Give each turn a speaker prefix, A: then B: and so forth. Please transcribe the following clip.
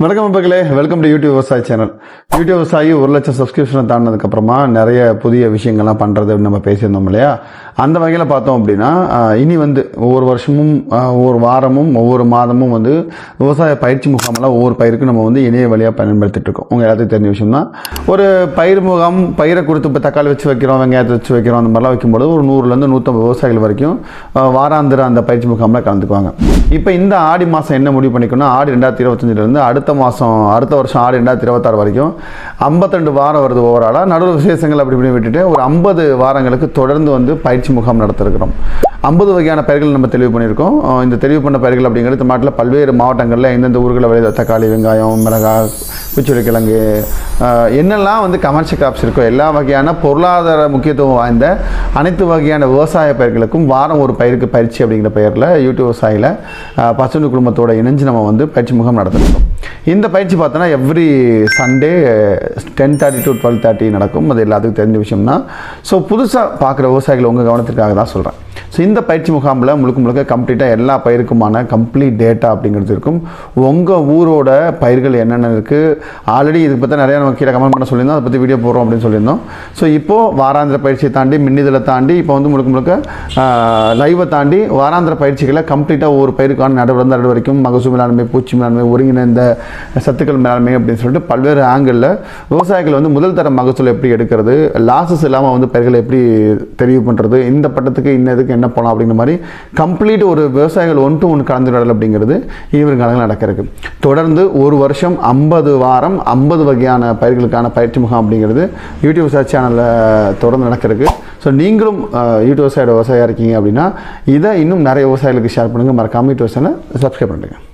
A: வணக்கம் மக்களே welcome to YouTube விவசாய சேனல் யூடியூப் விவசாயி ஒரு லட்சம் சப்ஸ்கிரிப்ஷனை தாண்டினதுக்கப்புறமா நிறைய புதிய விஷயங்கள்லாம் பண்ணுறது அப்படின்னு நம்ம பேசியிருந்தோம் இல்லையா? அந்த வகையில் பார்த்தோம் அப்படின்னா இனி வந்து ஒவ்வொரு வருஷமும் ஒவ்வொரு வாரமும் ஒவ்வொரு மாதமும் வந்து விவசாய பயிற்சி முகாமெல்லாம் ஒவ்வொரு பயிருக்கும் நம்ம வந்து இணைய வழியாக பயன்படுத்திட்டு இருக்கோம். உங்கள் எல்லாத்துக்கும் தெரிஞ்ச விஷயம் தான் ஒரு பயிர் முகாம் பயிரை கொடுத்து இப்போ தக்காளி வச்சு வைக்கிறோம் வெங்காயத்தை வச்சு வைக்கிறோம் அந்த மாதிரிலாம் வைக்கும்போது ஒரு நூறுலேருந்து நூற்றம்பது விவசாயிகள் வரைக்கும் வாராந்திர அந்த பயிற்சி முகாமில் கலந்துக்குவாங்க. இப்போ இந்த ஆடி மாதம் என்ன முடிவு பண்ணிக்கணும் ஆடி ரெண்டாயிரத்தி இருபத்தஞ்சிலேருந்து அடுத்த மாதம் அடுத்த வருஷம் ஆடி ரெண்டாயிரத்தி இருபத்தாறு வரைக்கும் ஐம்பத்திரெண்டு வாரம் வருது ஓவராலாக நடுவில் விசேஷங்கள் அப்படி இப்படி விட்டுட்டு ஒரு ஐம்பது வாரங்களுக்கு தொடர்ந்து வந்து பயிற்சி முகாம் நடத்திருக்கிறோம். ஐம்பது வகையான பயிர்கள் நம்ம தெளிவு பண்ணியிருக்கோம். இந்த தெளிவு பண்ண பயிர்கள் அப்படிங்கிறது மாட்டில் பல்வேறு மாவட்டங்களில் எந்தெந்த ஊர்களில் விளையுத? தக்காளி வெங்காயம் மிளகாய் குச்சிவெளி கிழங்கு. என்னெல்லாம் வந்து கமர்ஷியல் கிராப்ஸ் இருக்கோ எல்லா வகையான பொருளாதார முக்கியத்துவம் வாய்ந்த அனைத்து வகையான விவசாய பயிர்களுக்கும் வாரம் ஒரு பயிருக்கு பயிற்சி அப்படிங்கிற பெயரில் யூடியூப் விவசாயியில் பசுந்து குடும்பத்தோடு இணைஞ்சு நம்ம வந்து பயிற்சி முகாம் நடத்திருக்கோம். இந்த பயிற்சி பார்த்தோன்னா every Sunday ten thirty to twelve thirty நடக்கும். அது எல்லாத்துக்கும் தெரிஞ்ச விஷயம்னா ஸோ புதுசாக பார்க்குற விவசாயிகள் உங்கள் கவனத்திற்காக தான் சொல்கிறேன் ஸோ இந்த பயிற்சி முகாமில் முழுக்க முழுக்க கம்ப்ளீட்டாக எல்லா பயிருக்குமான கம்ப்ளீட் டேட்டா அப்படிங்கிறது இருக்கும். உங்கள் ஊரோட பயிர்கள் என்னென்ன இருக்குது ஆல்ரெடி இதுக்கு பற்றி நிறையா நம்ம கீழே கமெண்ட் பண்ண சொல்லியிருந்தோம். அதை பற்றி வீடியோ போடுறோம் அப்படின்னு சொல்லியிருந்தோம். ஸோ இப்போது வாராந்திர பயிற்சியை தாண்டி மின்னிதழை தாண்டி இப்போ வந்து முழுக்க முழுக்க லைவை தாண்டி வாராந்திர பயிற்சிகளை கம்ப்ளீட்டாக ஒவ்வொரு பயிருக்கான நடவு நடவு வரைக்கும் மகசூல் மேலாண்மை பூச்சி மேலாண்மை ஒருங்கிணைந்த சத்துக்கள் மேலாண்மை அப்படின்னு சொல்லிட்டு பல்வேறு ஆங்கிளில் விவசாயிகள் வந்து முதல் தர மகசூல் எப்படி எடுக்கிறது? லாசஸ் இல்லாமல் வந்து பயிர்களை எப்படி தெரிவு பண்ணுறது இந்த பட்டத்துக்கு இன்னதுக்கு இதுக்கு என்ன போகலாம் அப்படிங்கிற மாதிரி கம்ப்ளீட் ஒரு விவசாயிகள் ஒன் டு ஒன் கலந்துரையாடல் அப்படிங்கிறது இனிவரும் நடக்கிறது தொடர்ந்து ஒரு வருஷம் ஐம்பது வாரம் ஐம்பது வகையான பயிர்களுக்கான பயிற்சி முகாம் அப்படிங்கிறது யூடியூப் சார் சேனலில் தொடர்ந்து நடக்கிறது ஸோ நீங்களும் யூடியூப் விவசாயோட விவசாயியாக இருக்கீங்க அப்படின்னா இதை இன்னும் நிறைய விவசாயிகளுக்கு ஷேர் பண்ணுங்கள் மறக்காமல் யூடியூப் சேனலை சப்ஸ்கிரைப் பண்ணுங்கள்